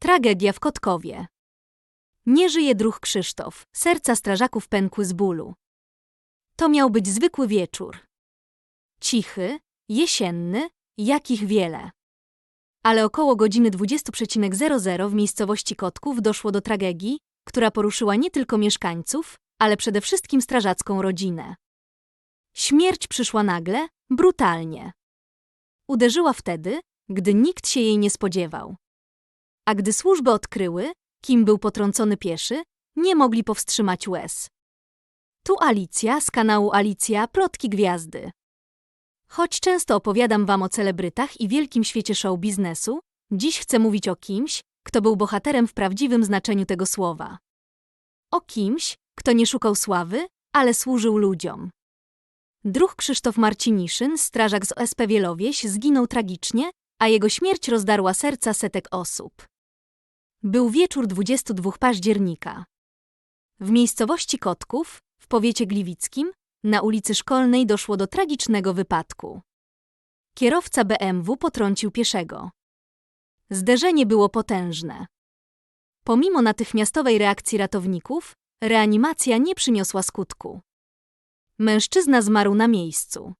Tragedia w Kotkowie. Nie żyje druh Krzysztof. Serca strażaków pękły z bólu. To miał być zwykły wieczór. Cichy, jesienny, jakich wiele. Ale około godziny 20.00 w miejscowości Kotków doszło do tragedii, która poruszyła nie tylko mieszkańców, ale przede wszystkim strażacką rodzinę. Śmierć przyszła nagle, brutalnie. Uderzyła wtedy, gdy nikt się jej nie spodziewał. A gdy służby odkryły, kim był potrącony pieszy, nie mogli powstrzymać łez. Tu Alicja z kanału Alicja Plotki Gwiazdy. Choć często opowiadam wam o celebrytach i wielkim świecie show biznesu, dziś chcę mówić o kimś, kto był bohaterem w prawdziwym znaczeniu tego słowa. O kimś, kto nie szukał sławy, ale służył ludziom. Druh Krzysztof Marciniszyn, strażak z OSP Wielowieś, zginął tragicznie, a jego śmierć rozdarła serca setek osób. Był wieczór 22 października. W miejscowości Kotków, w powiecie gliwickim, na ulicy Szkolnej doszło do tragicznego wypadku. Kierowca BMW potrącił pieszego. Zderzenie było potężne. Pomimo natychmiastowej reakcji ratowników, reanimacja nie przyniosła skutku. Mężczyzna zmarł na miejscu.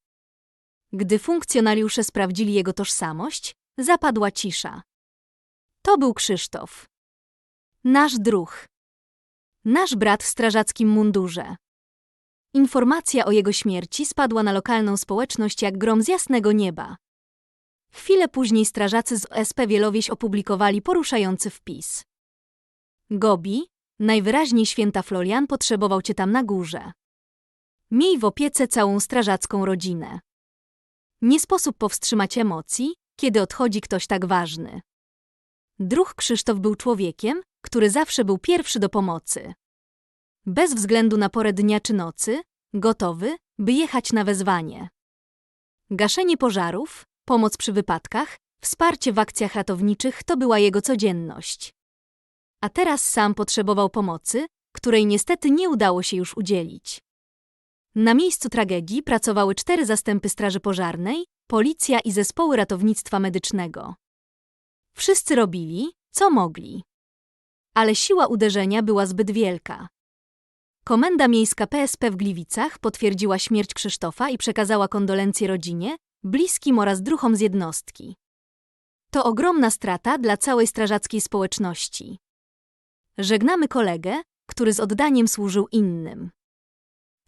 Gdy funkcjonariusze sprawdzili jego tożsamość, zapadła cisza. To był Krzysztof. Nasz druh. Nasz brat w strażackim mundurze. Informacja o jego śmierci spadła na lokalną społeczność jak grom z jasnego nieba. Chwilę później strażacy z OSP Wielowieś opublikowali poruszający wpis. Gobi, najwyraźniej święta Florian potrzebował cię tam na górze. Miej w opiece całą strażacką rodzinę. Nie sposób powstrzymać emocji, kiedy odchodzi ktoś tak ważny. Druh Krzysztof był człowiekiem, który zawsze był pierwszy do pomocy. Bez względu na porę dnia czy nocy, gotowy, by jechać na wezwanie. Gaszenie pożarów, pomoc przy wypadkach, wsparcie w akcjach ratowniczych to była jego codzienność. A teraz sam potrzebował pomocy, której niestety nie udało się już udzielić. Na miejscu tragedii pracowały cztery zastępy Straży Pożarnej, policja i zespoły ratownictwa medycznego. Wszyscy robili, co mogli. Ale siła uderzenia była zbyt wielka. Komenda Miejska PSP w Gliwicach potwierdziła śmierć Krzysztofa i przekazała kondolencje rodzinie, bliskim oraz druhom z jednostki. To ogromna strata dla całej strażackiej społeczności. Żegnamy kolegę, który z oddaniem służył innym.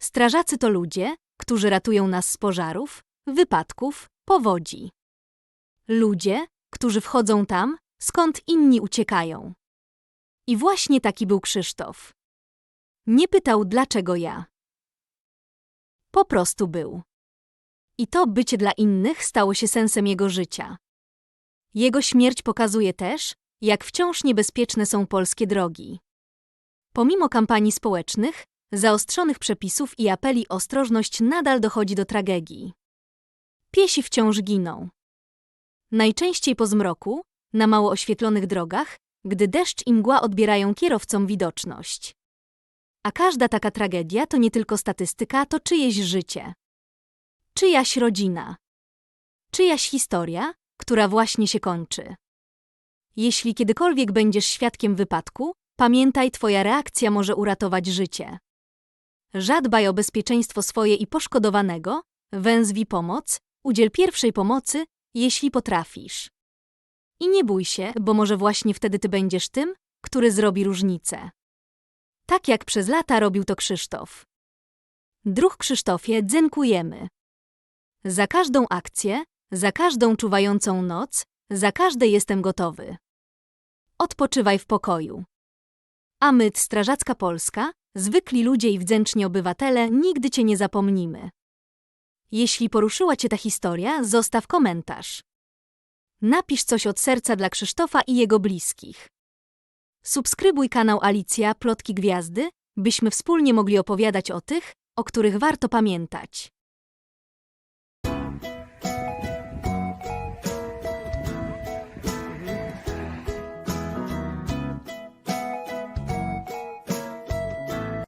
Strażacy to ludzie, którzy ratują nas z pożarów, wypadków, powodzi. Ludzie, którzy wchodzą tam, skąd inni uciekają. I właśnie taki był Krzysztof. Nie pytał, dlaczego ja. Po prostu był. I to bycie dla innych stało się sensem jego życia. Jego śmierć pokazuje też, jak wciąż niebezpieczne są polskie drogi. Pomimo kampanii społecznych, zaostrzonych przepisów i apeli ostrożność nadal dochodzi do tragedii. Piesi wciąż giną. Najczęściej po zmroku, na mało oświetlonych drogach, gdy deszcz i mgła odbierają kierowcom widoczność. A każda taka tragedia to nie tylko statystyka, to czyjeś życie. Czyjaś rodzina. Czyjaś historia, która właśnie się kończy. Jeśli kiedykolwiek będziesz świadkiem wypadku, pamiętaj, Twoja reakcja może uratować życie. Żadbaj o bezpieczeństwo swoje i poszkodowanego, węzwij pomoc, udziel pierwszej pomocy, jeśli potrafisz. I nie bój się, bo może właśnie wtedy ty będziesz tym, który zrobi różnicę. Tak jak przez lata robił to Krzysztof. Druh Krzysztofie, dziękujemy. Za każdą akcję, za każdą czuwającą noc, za każde jestem gotowy. Odpoczywaj w pokoju. A my, Strażacka Polska, zwykli ludzie i wdzięczni obywatele, nigdy cię nie zapomnimy. Jeśli poruszyła cię ta historia, zostaw komentarz. Napisz coś od serca dla Krzysztofa i jego bliskich. Subskrybuj kanał Alicja Plotki Gwiazdy, byśmy wspólnie mogli opowiadać o tych, o których warto pamiętać.